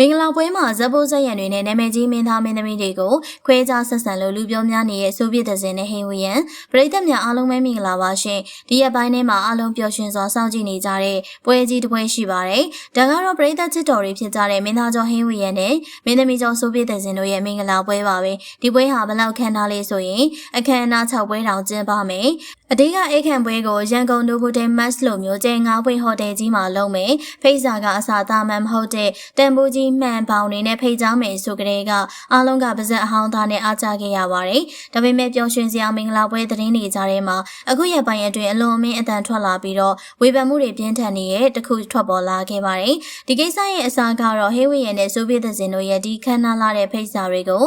မင်္ဂလာပွဲမှာဇက်ဘိုးဇက်ရံတွေနဲ့နာမည်ကြီးမင်းသားမင်းသမီးတွေကိုခွဲခြားဆက်ဆံလို့လူပြောများနေတဲ့ဆိုဗီယက်တစ်စင်နဲ့ဟိန်ဝီယန်ပရိသတ်များအားလုံးပဲမင်္ဂလာပါရှင်ဒီရက်ပိုင်းထဲမှာအားလုံးပျော်ရွှင်စွာစောင့်ကြည့်နေကြတဲ့ပွဲကြီးတစ်ပွဲရှိပါတယ်ဒါကတော့ပရိသတ်ချစ်တော်တွေဖြစ်ကြတဲ့မင်းသားကျော်ဟိန်ဝီယန်နဲ့မင်းသမီးကျော်ဆိုဗီယက်တစ်စင်တို့ရဲ့မင်္ဂလာပွဲပါပဲဒီပွဲဟာဘယ်လောက်ခမ်းနားလေးဆိုရင်အခမ်းအနား6ပွဲတောင်ကျင်းပမယ် အတေးကအိတ်ခံပွဲကိုရန်ကုန်ဒိုကိုတဲမတ်လိုမျိုးကျဲငါးပွင့်ဟိုတယ်ကြီးမှာလုပ်မယ်ဖိတ်စာကအစာသားမှန်မဟုတ်တဲ့တန်ဖိုးကြီးမှန်ပေါင်တွေနဲ့ဖိတ်ကြားမယ်ဆိုကြတဲ့ကအားလုံးကပါဇက်အဟောင်းသားနဲ့အားကြခဲ့ရပါတယ်ဒါပေမဲ့ပျော်ရွှင်စရာမင်္ဂလာပွဲသတင်းတွေကြားထဲမှာအခုရက်ပိုင်းအတွင်းအလွန်အမင်းအတန်ထွက်လာပြီးတော့ဝေဖန်မှုတွေပြင်းထန်နေတဲ့တခုထွက်ပေါ်လာခဲ့ပါတယ်ဒီကိစ္စရဲ့အစားကတော့ဟေးဝီယန်နဲ့ဆိုဗီယက်သင်တို့ရဲ့ဒီခမ်းနားလာတဲ့ဖိတ်စာတွေကို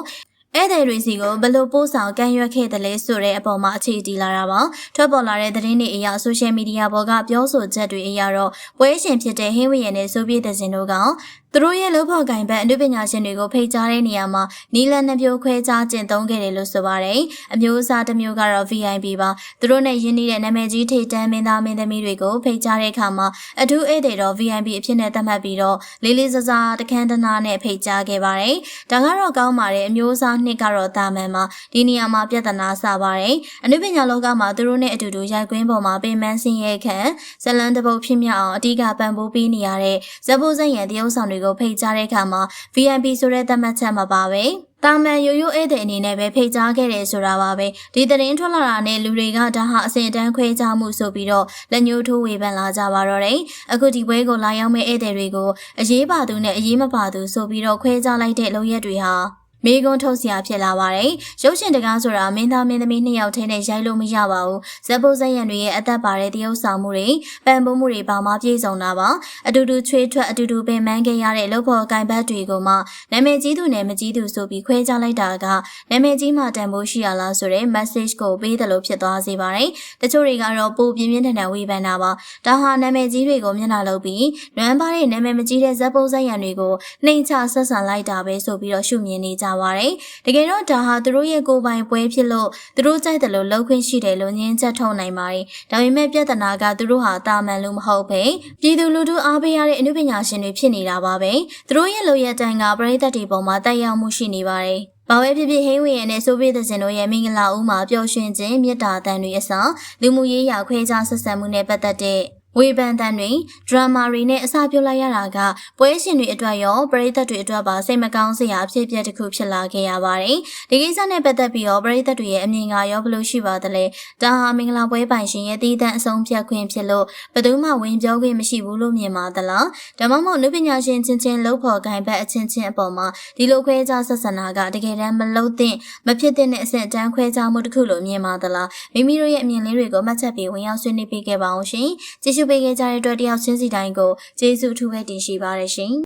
ဧည့်သည်တွေစီကိုဘယ်လိုပို့ဆောင်ကမ်းရွက်ခဲ့တယ်လဲဆိုတဲ့အပေါ်မှာအခြေတည်လာတာပါထွက်ပေါ်လာတဲ့သတင်းတွေအရဆိုရှယ်မီဒီယာပေါ်ကပြောဆိုချက်တွေအရတော့ပွဲရှင်ဖြစ်တဲ့ဟင်းဝီယန်နဲ့ဆိုဗီယက်သင်တို့က သူတို့ရဲ့လုပ်ဖော်ကိုင်ဘက်အနုပညာရှင်တွေကိုဖိတ်ကြားတဲ့နေရာမှာနီလန်နှမျိုးခွဲခြားကျင့်သုံးခဲ့တယ်လို့ဆိုပါတယ်အမျိုးအစားတစ်မျိုးကတော့ VIP ပါသူတို့နဲ့ရင်းနှီးတဲ့နာမည်ကြီးထိပ်တန်းမင်းသားမင်းသမီးတွေကိုဖိတ်ကြားတဲ့အခါမှာအထူးဧည့်သည်တော့ VIP အဖြစ်နဲ့သတ်မှတ်ပြီးတော့လေးလေးစားစားတခန်းတနာနဲ့ဖိတ်ကြားခဲ့ပါတယ်ဒါကတော့ကောင်းပါတယ်အမျိုးအစားနှစ်ကတော့တာမန်ပါဒီနေရာမှာပြဿနာစပါတယ်အနုပညာလောကမှာသူတို့နဲ့အတူတူရိုက်ကွင်းပေါ်မှာပင်မဆင်းရဲခံဇလန်တပုတ်ဖြစ်မြောက်အောင်အဓိကပံ့ပိုးပေးနေရတဲ့ဇဘိုးဇက်ရန်တရုပ်ဆောင်တွေကိုဖိတ်ကြားတဲ့အခါမှာ VIP ဆိုတဲ့သတ်မှတ်ချက်မှာပါပဲတာမန်ရိုးရိုးဧည့်သည်အနေနဲ့ပဲဖိတ်ကြားခဲ့တယ်ဆိုတာပါပဲဒီသတင်းထွက်လာတာနဲ့လူတွေကဒါဟာအစင်တန်းခွဲခြားမှုဆိုပြီးတော့လက်ညှိုးထိုးဝေဖန်လာကြပါတော့တယ်အခုဒီပွဲကိုလာရောက်မဲ့ဧည့်သည်တွေကိုအရေးပါသူနဲ့အရေးမပါသူဆိုပြီးတော့ခွဲခြားလိုက်တဲ့လုပ်ရက်တွေဟာ မေကွန်းထုတ်စရာဖြစ်လာပါတယ်။ရုပ်ရှင်တကားဆိုတာမင်းသားမင်းသမီးနှစ်ယောက်ထဲနဲ့ရိုက်လို့မရပါဘူး။ဇက်ပိုးဇက်ရံတွေရဲ့အသက်ပါတဲ့တရုပ်ဆောင်မှုတွေပံ့ပိုးမှုတွေပါမှပြည့်စုံတာပါ။အတူတူချွေးထွက်အတူတူပင်ပန်းခဲ့ရတဲ့လုပ်ဖို့ကင်ဘတ်တွေကိုမှနာမည်ကြီးသူနဲ့မကြီးသူဆိုပြီးခွဲခြားလိုက်တာကနာမည်ကြီးမှတန်ဖိုးရှိရလားဆိုတဲ့ message ကိုပေးတယ်လို့ဖြစ်သွားစေပါတယ်။တချို့တွေကတော့ပိုပြင်းပြင်းထန်ထန်ဝေဖန်တာပါ။ဒါဟာနာမည်ကြီးတွေကိုမျက်နှာလုပ်ပြီးနွမ်းပါတဲ့နာမည်မကြီးတဲ့ဇက်ပိုးဇက်ရံတွေကိုနှိမ်ချဆက်ဆံလိုက်တာပဲဆိုပြီးတော့ရှုမြင်နေကြပါတယ်။တကယ်တော့ဒါဟာသူတို့ရဲ့ကိုယ်ပိုင်ပွဲဖြစ်လို့သူတို့ကြိုက်တယ်လို့လှုပ်ခွင့်ရှိတယ်လို့ညင်းချက်ထုတ်နိုင်ပါတယ်။ဒါပေမဲ့ပြဿနာကသူတို့ဟာတာမန်လို့မဟုတ်ပဲပြည်သူလူထုအားပေးရတဲ့အမှုပညာရှင်တွေဖြစ်နေတာပါပဲ။သူတို့ရဲ့လိုရတန်ကပရိသတ်တွေပေါ်မှာတက်ရောက်မှုရှိနေပါတယ်။ဘာပဲဖြစ်ဖြစ်ဟိန်းဝင်ရနဲ့ဆိုဗီယက်စင်တို့ရဲ့မင်္ဂလာဦးမှာပျော်ရွှင်ခြင်းမြတ်တာတန်တွေအစားလူမှုရေးရာခွဲခြားဆက်ဆံမှုနဲ့ပတ်သက်တဲ့ ဝေဖန်တန်တွေဒရမာတွေနဲ့အစာပြုတ်လိုက်ရတာကပွဲရှင်တွေအတွက်ရောပရိသတ်တွေအတွက်ပါစိတ်မကောင်းစရာအဖြစ်အပျက်တစ်ခုဖြစ်လာခဲ့ရပါတယ်။ဒီကိစ္စနဲ့ပတ်သက်ပြီးတော့ပရိသတ်တွေရဲ့အမြင်ကရောဘယ်လိုရှိပါသလဲ။ဒါဟာမင်္ဂလာပွဲပိုင်ရှင်ရဲ့တည်တံ့အဆုံးဖြတ်ခွင့်ဖြစ်လို့ဘယ်သူမှဝင်ပြောခွင့်မရှိဘူးလို့မြင်ပါသလား။ဒါမှမဟုတ်နုပညာရှင်ချင်းချင်းလှုပ်ဖော်ကိုင်ဘက်အချင်းချင်းအပေါ်မှာဒီလိုခွဲခြားဆက်ဆံတာကတကယ်တမ်းမလုပ်သင့်မဖြစ်တဲ့အဆင့်အတန်းခွဲခြားမှုတစ်ခုလို့မြင်ပါသလား။မိမိတို့ရဲ့အမြင်လေးတွေကိုမှတ်ချက်ပြီးဝင်ရောက်ဆွေးနွေးပေးခဲ့ပါအောင်ရှင်။ကြည့်ရှုပေးခဲ့ကြတဲ့အတွက်တယောက်ချင်းစီတိုင်းကိုကျေးဇူးအထူးပဲတင်ရှိပါရရှင်။